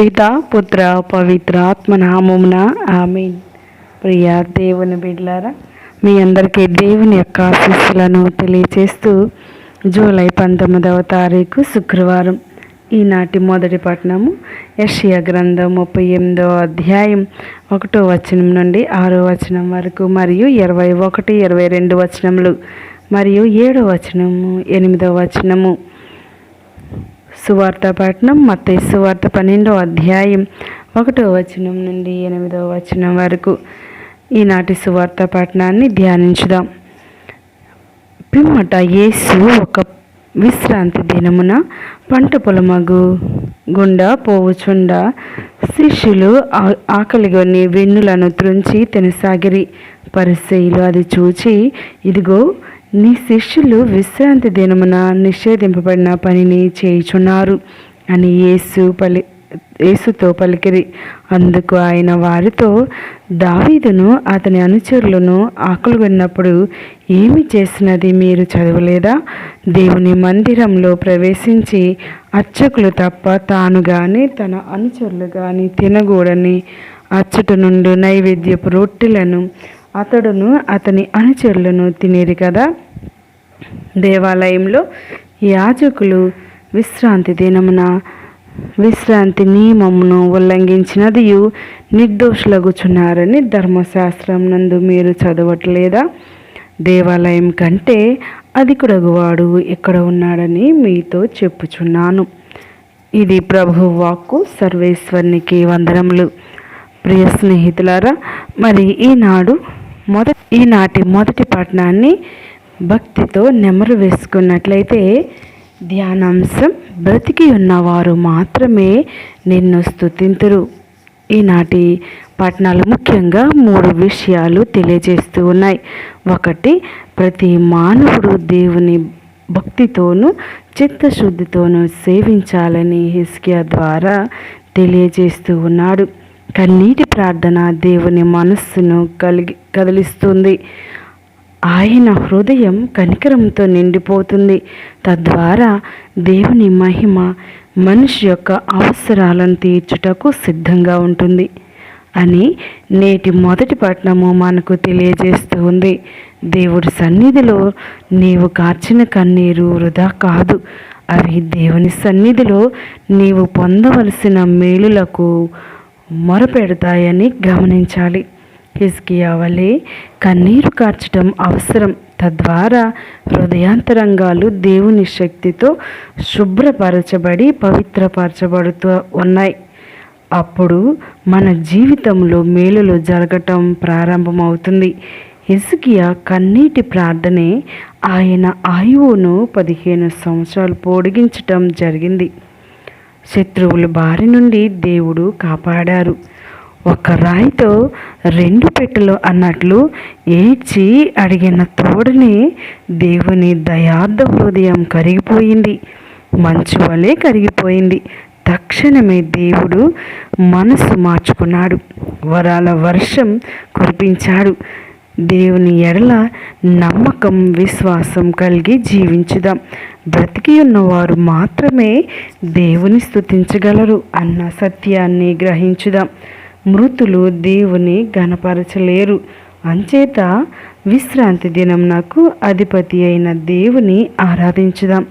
పిత పుత్ర పవిత్ర ఆత్మనామమున ఆమె ప్రియ దేవుని బిడ్లారా మీ అందరికీ దేవుని యొక్క ఆశీస్సులను తెలియచేస్తూ జూలై పంతొమ్మిదవ తారీఖు శుక్రవారం ఈనాటి మొదటి పట్టణము యషియా గ్రంథం ముప్పై ఎనిమిదవ అధ్యాయం ఒకటో వచనం నుండి ఆరో వచనం వరకు మరియు ఇరవై ఒకటి ఇరవై రెండు వచనములు మరియు ఏడో వచనము ఎనిమిదవ వచనము. సువార్త పట్టణం మత సువార్త పన్నెండో అధ్యాయం ఒకటో వచనం నుండి ఎనిమిదవ వచనం వరకు. ఈనాటి సువార్త పట్టణాన్ని ధ్యానించుదాం. పిమ్మట యేసు ఒక విశ్రాంతి దినమున పంట పొలమగు గుండా పోవుచుండ శిష్యులు ఆ- ఆకలిగొని వెన్నులను త్రుంచి తినసాగిరి. పరిస్థితులు అది చూచి ఇదిగో నీ శిష్యులు విశ్రాంతి దినమున నిషేధింపబడిన పనిని చేయుచున్నారు అని యేసు పలి యేసుతో పలికిరి. అందుకు ఆయన వారితో దావీదును అతని అనుచరులను ఆకలి విన్నప్పుడు ఏమి చేసినది మీరు చదవలేదా? దేవుని మందిరంలో ప్రవేశించి అర్చకులు తప్ప తాను కానీ తన అనుచరులు కానీ తినగూడని అచ్చట నుండి నైవేద్యపు రొట్టెలను అతడును అతని అనుచరులను తినేది కదా? దేవాలయంలో యాజకులు విశ్రాంతి దినమున విశ్రాంతి నియమమును ఉల్లంఘించినదియు నిర్దోషులగుచున్నారని ధర్మశాస్త్రం నందు మీరు చదవట్లేదా? దేవాలయం కంటే అధికుడగువాడు ఇక్కడ ఉన్నాడని మీతో చెప్పుచున్నాను. ఇది ప్రభు వాక్కు సర్వేశ్వరునికి వందనములు. ప్రియ స్నేహితులారా మరి ఈనాడు మొదటి ఈనాటి మొదటి పట్టణాన్ని భక్తితో నెమరు వేసుకున్నట్లయితే ధ్యానాంశం బ్రతికి ఉన్నవారు మాత్రమే నిన్ను స్థుతింతురు ఈనాటి పట్టణాలు ముఖ్యంగా మూడు విషయాలు తెలియజేస్తూ ఉన్నాయి. ఒకటి ప్రతి మానవుడు దేవుని భక్తితోనూ చిత్తశుద్ధితోనూ సేవించాలని హిస్కియా ద్వారా తెలియజేస్తూ ఉన్నాడు. కన్నీటి ప్రార్థన దేవుని మనస్సును కలిగి కదిలిస్తుంది. ఆయన హృదయం కనికరంతో నిండిపోతుంది. తద్వారా దేవుని మహిమ మనిషి యొక్క అవసరాలను తీర్చుటకు సిద్ధంగా ఉంటుంది అని నేటి మొదటి పట్టణము మనకు తెలియజేస్తూ ఉంది. దేవుడి సన్నిధిలో నీవు కార్చిన కన్నీరు వృధా కాదు. అవి దేవుని సన్నిధిలో నీవు పొందవలసిన మేలులకు మొరపెడతాయని గమనించాలి. హిజ్కియా వలె కన్నీరు కార్చడం అవసరం. తద్వారా హృదయాంతరంగాలు దేవుని శక్తితో శుభ్రపరచబడి పవిత్రపరచబడుతూ ఉన్నాయి. అప్పుడు మన జీవితంలో మేలులు జరగటం ప్రారంభమవుతుంది. హిజ్కియా కన్నీటి ప్రార్థనే ఆయన ఆయువును పదిహేను సంవత్సరాలు పొడిగించటం జరిగింది. శత్రువుల బారి నుండి దేవుడు కాపాడారు. ఒక రాయితో రెండు పెట్టెలు అన్నట్లు ఏడ్చి అడిగిన తోడని దేవుని దయార్థ హృదయం కరిగిపోయింది. మంచు వలె కరిగిపోయింది. తక్షణమే దేవుడు మనసు మార్చుకున్నాడు. వరాల వర్షం కురిపించాడు. దేవుని ఎడల నమ్మకం విశ్వాసం కలిగి జీవించుదాం. బ్రతికి ఉన్నవారు మాత్రమే దేవుని స్థుతించగలరు అన్న సత్యాన్ని గ్రహించుదాం. మృతులు దేవుని గణపరచలేరు. అంచేత విశ్రాంతి దినం నాకు అధిపతి అయిన దేవుని ఆరాధించుదాం.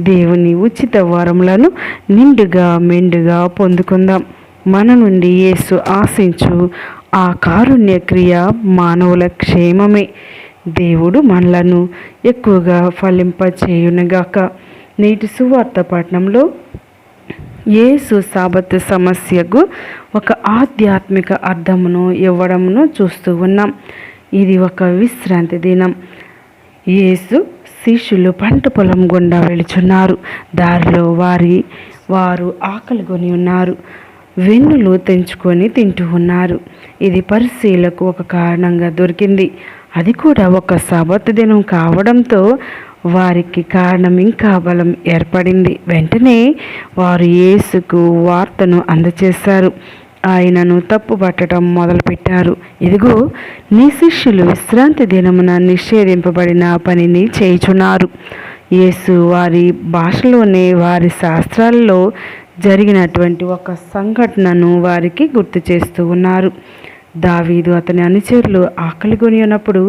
దేవుని ఉచిత వరములను నిండుగా మెండుగా పొందుకుందాం. మన నుండి యేసు ఆశించు. ఆ కారుణ్య క్రియ మానవుల క్షేమమే. దేవుడు మనలను ఎక్కువగా ఫలింపచేయునుగాక. నేటి సువార్త పట్టణంలో యేసు సాబత్ సమస్యకు ఒక ఆధ్యాత్మిక అర్థమును ఇవ్వడమును చూస్తూ ఉన్నాం. ఇది ఒక విశ్రాంతి దినం. యేసు శిష్యులు పంట పొలం గుండా వెళుచున్నారు. దారిలో వారి వారు ఆకలిగొని ఉన్నారు వెన్నులు తెంచుకొని తింటూ ఉన్నారు. ఇది పరిశీలకు ఒక కారణంగా దొరికింది. అది కూడా ఒక సబత్ దినం కావడంతో వారికి కారణం ఇంకా బలం ఏర్పడింది. వెంటనే వారు యేసుకు వార్తను అందచేశారు. ఆయనను తప్పు పట్టడం మొదలుపెట్టారు. ఇదిగో నీ శిష్యులు విశ్రాంతి దినమున నిషేధింపబడిన పనిని చేయుచున్నారు. యేసు వారి భాషలోనే వారి శాస్త్రాల్లో జరిగినటువంటి ఒక సంఘటనను వారికి గుర్తు చేస్తూ ఉన్నారు. దావీదు అతని అనుచరులు ఆకలి కొని ఉన్నప్పుడు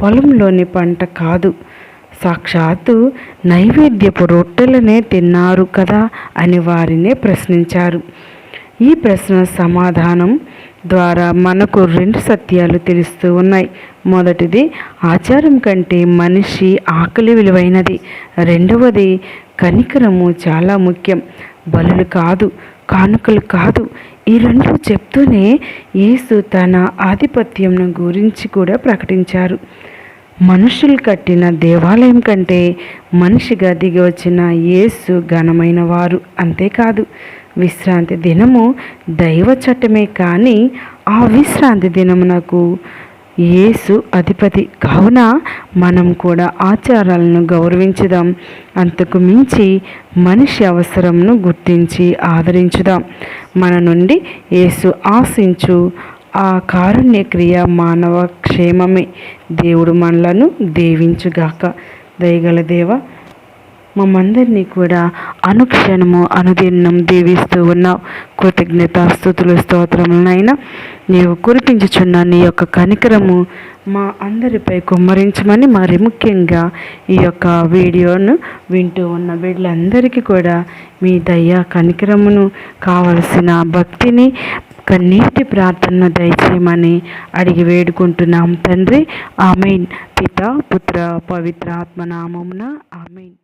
పొలంలోని పంట కాదు. సాక్షాత్తు నైవేద్యపు రొట్టెలనే తిన్నారు కదా అని వారినే ప్రశ్నించారు. ఈ ప్రశ్న సమాధానం ద్వారా మనకు రెండు సత్యాలు తెలుస్తూ ఉన్నాయి. మొదటిది ఆచారం కంటే మనిషి ఆకలి విలువైనది. రెండవది కనికరము చాలా ముఖ్యం. బలులు కాదు కానుకలు కాదు. ఈ రెండు చెప్తూనే యేసు తన ఆధిపత్యంను గురించి కూడా ప్రకటించారు. మనుషులు కట్టిన దేవాలయం కంటే మనిషిగా దిగి వచ్చిన యేసు ఘనమైన వారు. అంతేకాదు విశ్రాంతి దినము దైవ చట్టమే కానీ ఆ విశ్రాంతి దినమునకు యేసు అధిపతి. కావున మనం కూడా ఆచారాలను గౌరవించుదాం. అంతకు మించి మనిషి అవసరంను గుర్తించి ఆదరించుదాం. మన నుండి యేసు ఆశించు ఆ కారుణ్య క్రియ మానవ క్షేమమే. దేవుడు మనలను దేవించుగాక. దయగల దేవ మమ్మందరినీ కూడా అనుక్షణము అనుదినం దీవిస్తూ ఉన్నావు. కృతజ్ఞత స్థుతులు స్తోత్రములనైనా నీవు కురిపించుచున్న నీ యొక్క కనికరము మా అందరిపై కుమ్మరించమని మరి ముఖ్యంగా ఈ యొక్క వీడియోను వింటూ ఉన్న వీళ్ళందరికీ కూడా మీ దయ కనికరమును కావలసిన భక్తిని కన్నీటి ప్రార్థన దయచేయమని అడిగి వేడుకుంటున్నాం తండ్రి. ఆమెన్. పిత పుత్ర పవిత్ర ఆత్మనామమున ఆమెన్.